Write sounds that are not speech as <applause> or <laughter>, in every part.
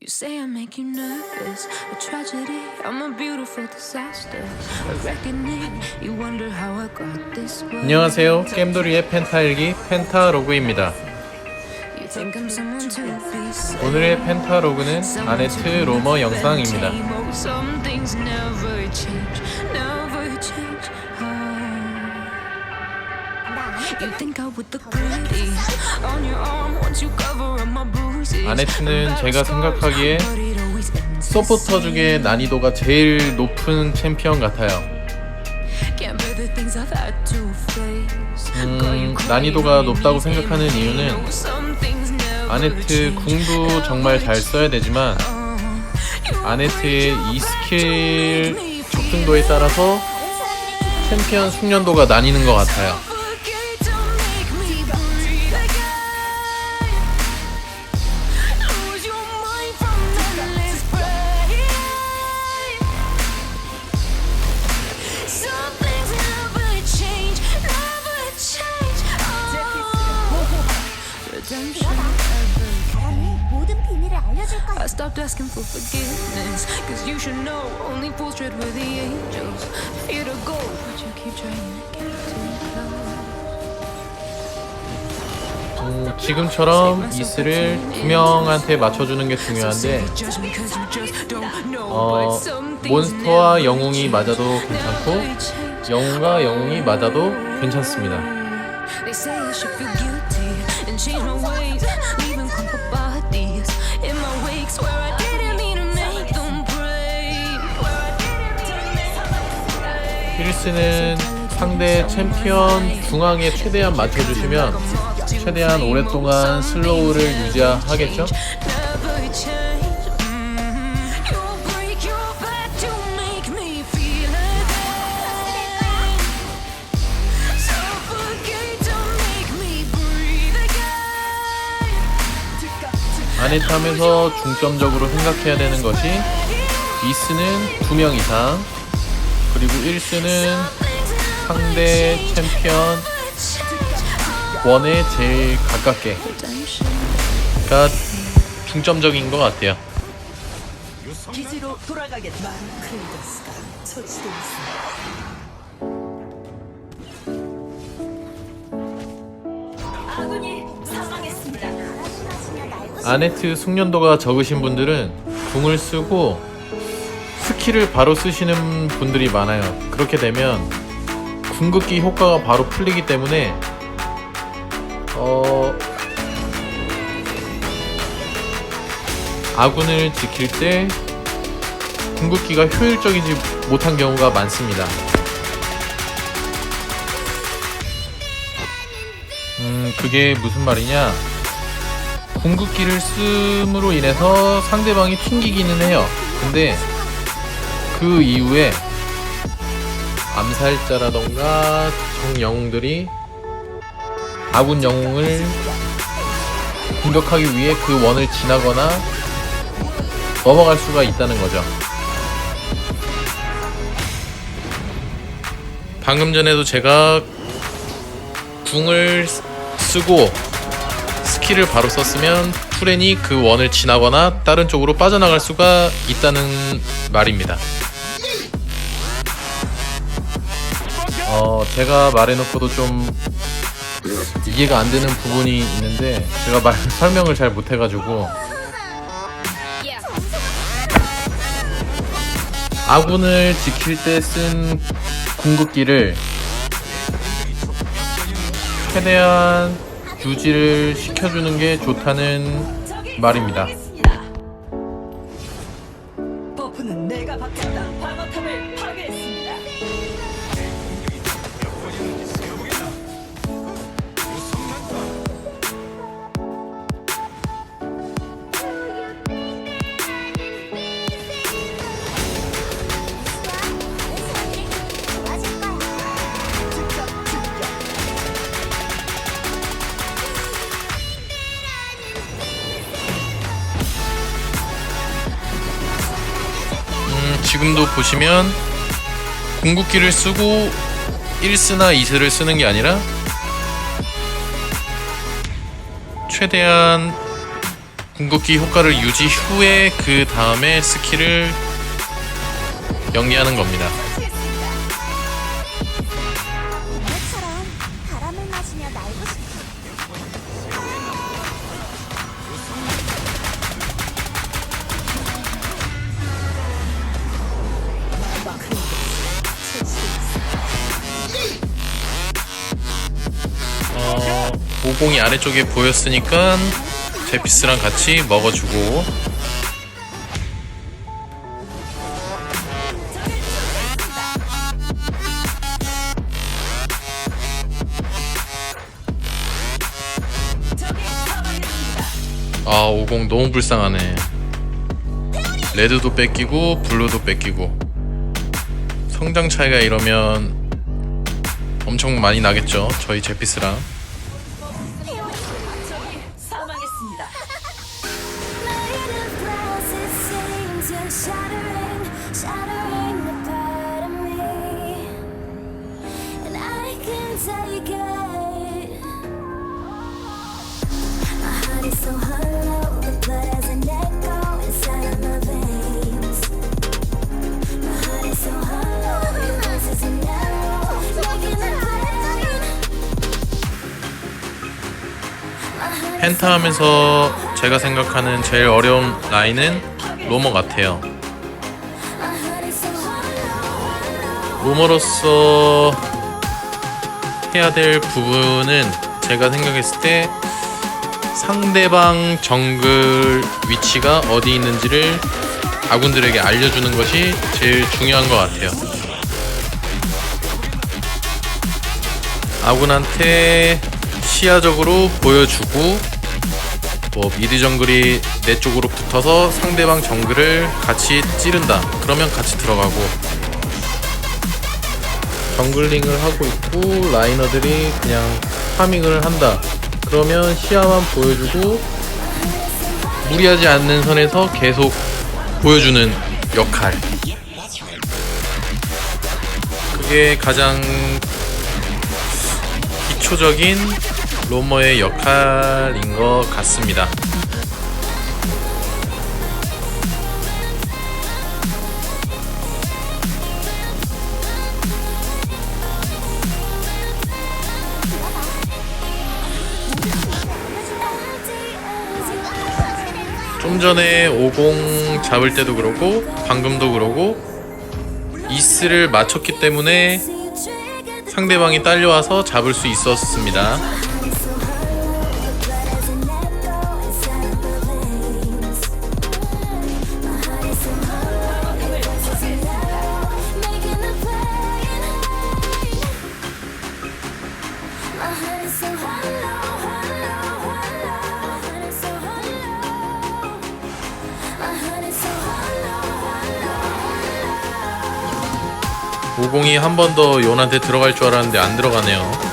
You say I make you nervous, a tragedy. I'm a beautiful disaster, a reckoning. You wonder how I got this way. 안녕하세요. 게임돌이의 펜타일기 펜타로그입니다. You think I'm someone to saved. 오늘의 펜타로그는 아네트 로머 영상입니다. Some things never change, 아네트는 제가 생각하기에 서포터 중에 난이도가 제일 높은 챔피언 같아요. 음, 난이도가 높다고 생각하는 이유는 아네트 궁도 정말 잘 써야 되지만 아네트의 이 스킬 적중도에 따라서 챔피언 숙련도가 나뉘는 것 같아요. Stopped asking for forgiveness. Cause you should know only fools tread with the angels. Fear to go, but you keep trying to get too close. 음, 지금처럼 이스를 두 명한테 맞춰주는 게 중요한데. 어, 몬스터와 영웅이 맞아도 괜찮고. 영웅과 영웅이 맞아도 괜찮습니다. 힐스는 상대 챔피언 중앙에 최대한 맞춰주시면 최대한 오랫동안 슬로우를 유지하겠죠? Mhm. 아네탐에서 중점적으로 생각해야 되는 것이 이스는 두명 이상 그리고 1스는 상대 챔피언 원에 제일 가깝게가 중점적인 것 같아요. 基地로 돌아가겠다. 크레이더스가 처치돼 있습니다. 아군이 사망했습니다. 아네트 숙련도가 적으신 분들은 궁을 쓰고 스킬을 바로 쓰시는 분들이 많아요. 그렇게 되면 궁극기 효과가 바로 풀리기 때문에 어 아군을 지킬 때 궁극기가 효율적이지 못한 경우가 많습니다. 음, 그게 무슨 말이냐? 궁극기를 씀으로 인해서 상대방이 튕기기는 해요. 근데 그 이후에 암살자라던가 정 영웅들이 아군 영웅을 공격하기 위해 그 원을 지나거나 넘어갈 수가 있다는 거죠. 방금 전에도 제가 궁을 쓰고 스킬을 바로 썼으면 프렌이 그 원을 지나거나 다른 쪽으로 빠져나갈 수가 있다는 말입니다. 어, 제가 말해놓고도 좀 이해가 안 되는 부분이 있는데 제가 말, <laughs> 설명을 잘 못해가지고 아군을 지킬 때 쓴 궁극기를 최대한 유지를 시켜주는 게 좋다는 말입니다. 지금도 보시면 궁극기를 쓰고 1스나 2스를 쓰는 게 아니라 최대한 궁극기 효과를 유지 후에 그 다음에 스킬을 연기하는 겁니다. 공이 아래쪽에 보였으니까 제피스랑 같이 먹어주고. 아 오공 너무 불쌍하네. 레드도 뺏기고 블루도 뺏기고. 성장 차이가 이러면 엄청 많이 나겠죠 저희 제피스랑 펜타 하면서 제가 생각하는 제일 어려운 라인은 로머 같아요. 로머로서 해야 될 부분은 제가 생각했을 때 상대방 정글 위치가 어디 있는지를 아군들에게 알려주는 것이 제일 중요한 것 같아요. 아군한테 시야적으로 보여주고 뭐 미드 정글이 내 쪽으로 붙어서 상대방 정글을 같이 찌른다. 그러면 같이 들어가고 정글링을 하고 있고 라이너들이 그냥 파밍을 한다. 그러면 시야만 보여주고 무리하지 않는 선에서 계속 보여주는 역할. 그게 가장 기초적인 로머의 역할인 것 같습니다. 좀 전에 50 잡을 때도 그러고 방금도 그러고 이스를 맞췄기 때문에 상대방이 딸려와서 잡을 수 있었습니다. 공이 한 번 더 요한테 들어갈 줄 알았는데 안 들어가네요.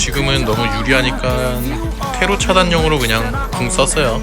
지금은 너무 유리하니까 테로 차단용으로 그냥 궁 썼어요.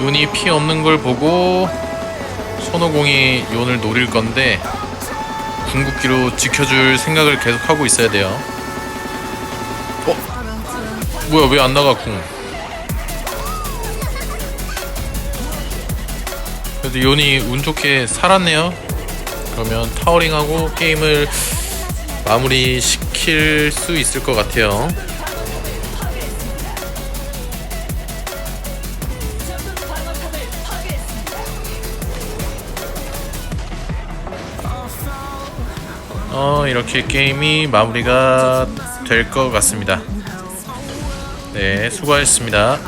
윤이 피 없는 걸 보고 손오공이 윤을 노릴 건데 궁극기로 지켜줄 생각을 계속 하고 있어야 돼요. 어? 뭐야 왜 안 나가 궁? 그래도 윤이 운 좋게 살았네요. 그러면 타워링하고 게임을 마무리 시킬 수 있을 것 같아요. 어, 이렇게 게임이 마무리가 될 것 같습니다. 네, 수고하셨습니다.